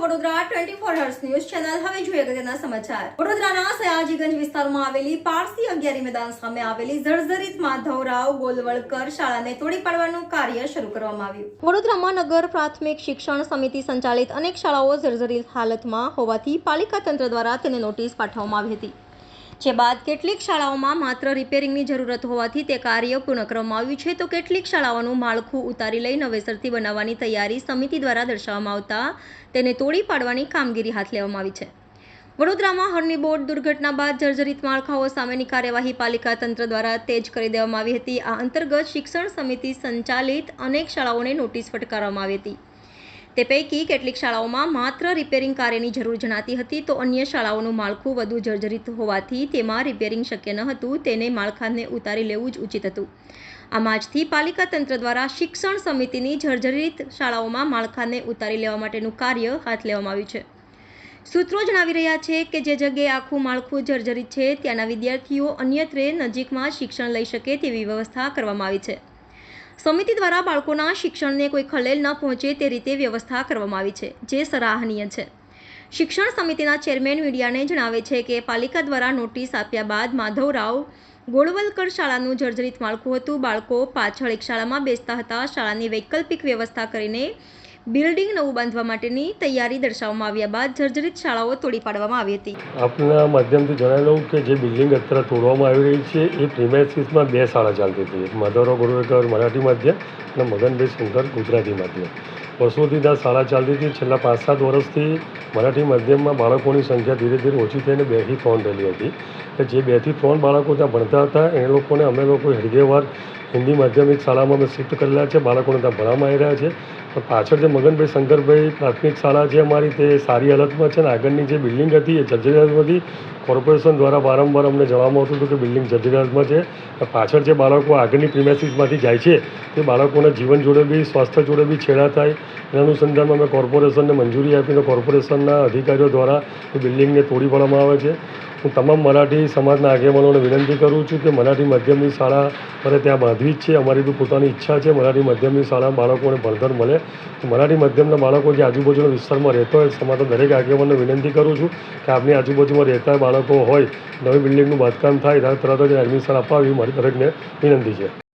Vadodara twenty four hours news channel. હવે જોઈએ અગત્યના વડોદરાના સયાજીગંજ વિસ્તારમાં આવેલી પારસી અગિયારી મેદાન સામે આવેલી જર્જરિત માધવરાવ ગોલવળકર શાળાને તોડી પાડવાનું કાર્ય શરૂ કરવામાં આવ્યું. વડોદરામાં નગર પ્રાથમિક શિક્ષણ સમિતિ સંચાલિત અનેક શાળાઓ જર્જરિત હાલતમાં હોવાથી પાલિકા તંત્ર દ્વારા તેને નોટિસ પાઠવવામાં આવી હતી. જે બાદ કેટલીક શાળાઓમાં માત્ર રિપેરિંગની જરૂરત હોવાથી તે કાર્ય પૂર્ણ કરવામાં આવ્યું છે, તો કેટલીક શાળાઓનું માળખું ઉતારી લઈ નવેસરથી બનાવવાની તૈયારી સમિતિ દ્વારા દર્શાવવામાં આવતા તેને તોડી પાડવાની કામગીરી હાથ લેવામાં આવી છે. વડોદરામાં હરની બોટ દુર્ઘટના બાદ જર્જરિત માળખાઓ સામેની કાર્યવાહી પાલિકા તંત્ર દ્વારા તેજ કરી દેવામાં આવી હતી. આ અંતર્ગત શિક્ષણ સમિતિ સંચાલિત અનેક શાળાઓને નોટિસ ફટકારવામાં આવી હતી. તે પૈકી કેટલીક શાળાઓમાં માત્ર રિપેરિંગ કાર્યની જરૂર જણાતી હતી તો અન્ય શાળાઓનું માળખું વધુ જર્જરિત હોવાથી તેમાં રિપેરિંગ શક્ય ન હતું, તેને માળખાને ઉતારી લેવું જ ઉચિત હતું. આમ આજથી પાલિકા તંત્ર દ્વારા શિક્ષણ સમિતિની જર્જરિત શાળાઓમાં માળખાને ઉતારી લેવા માટેનું કાર્ય હાથ લેવામાં આવ્યું છે. સૂત્રો જણાવી રહ્યા છે કે જે જગ્યાએ આખું માળખું જર્જરિત છે, ત્યાંના વિદ્યાર્થીઓ અન્યત્રે નજીકમાં શિક્ષણ લઈ શકે તેવી વ્યવસ્થા કરવામાં આવી છે. સમિતિ દ્વારા બાળકોના શિક્ષણને કોઈ ખલેલ ન પહોંચે તે રીતે વ્યવસ્થા કરવામાં આવી છે, જે સરાહનીય છે. શિક્ષણ સમિતિના ચેરમેન મીડિયાને જણાવે છે કે પાલિકા દ્વારા નોટિસ આપ્યા બાદ માધવરાવ ગોળવલકર શાળાનું જર્જરિત માળખું હતું. બાળકો પાછળ એક શાળામાં બેસતા હતા. શાળાની વૈકલ્પિક વ્યવસ્થા કરીને બિલ્ડિંગ નવું બાંધવા માટેની તૈયારી દર્શાવવામાં આવ્યા બાદ જર્જરિત શાળાઓ તોડી પાડવામાં આવી હતી. આપના માધ્યમથી જણાવી લઉં કે જે બિલ્ડિંગ અત્યારે તોડવામાં આવી રહી છે, એ પ્રિમાઇસીસમાં બે શાળા ચાલતી હતી. એક માધવરાવ ગોરવેકર મરાઠી માધ્યમ અને મગનભાઈ શંકર ગુજરાતી માધ્યમ. વર્ષોથી ત્યાં શાળા ચાલતી હતી. છેલ્લા પાંચ સાત વર્ષથી મરાઠી માધ્યમમાં બાળકોની સંખ્યા ધીરે ધીરે ઓછી થઈને બેથી ત્રણ રહેલી હતી. કે જે બેથી ત્રણ બાળકો ત્યાં ભણતા હતા, એ લોકોને અમે લોકો હૃદયવાર હિન્દી માધ્યમિક શાળામાં અમે શિફ્ટ કરેલા છે. બાળકોને ત્યાં ભણવામાં આવી રહ્યા છે. પાછળ જે મગનભાઈ શંકરભાઈ પ્રાથમિક શાળા છે અમારી તે સારી હાલતમાં છે ને, આગળની જે બિલ્ડિંગ હતી એ જર્જરિયાતમાં હતી કોર્પોરેશન દ્વારા વારંવાર અમને જણાવવામાં આવતું હતું કે બિલ્ડિંગ જર્જરિયાતમાં છે. પાછળ જે બાળકો આગળની પ્રિમેસીસમાંથી જાય છે, તે બાળકોના જીવન જોડે બી, સ્વાસ્થ્ય જોડે બી છેડા થાય. એના અનુસંધાનમાં અમે કોર્પોરેશનને મંજૂરી આપીને કોર્પોરેશનના અધિકારીઓ દ્વારા એ બિલ્ડિંગને તોડી પાડવામાં આવે છે. હું તમામ મરાઠી સમાજના આગેવાનોને વિનંતી કરું છું કે મરાઠી માધ્યમની શાળા મારે ત્યાં બાંધવી જ છે. અમારી તો પોતાની ઈચ્છા છે મરાઠી માધ્યમની શાળા બાળકોને ભણતર મળે. મરાઠી માધ્યમના બાળકો જે આજુબાજુના વિસ્તારમાં રહેતા હોય, સમાજના દરેક આગેવાનને વિનંતી કરું છું કે આપની આજુબાજુમાં રહેતા બાળકો હોય, નવી બિલ્ડિંગનું બાંધકામ થાય તરત જ એડમિશન અપાવી મારી દરેકને વિનંતી છે.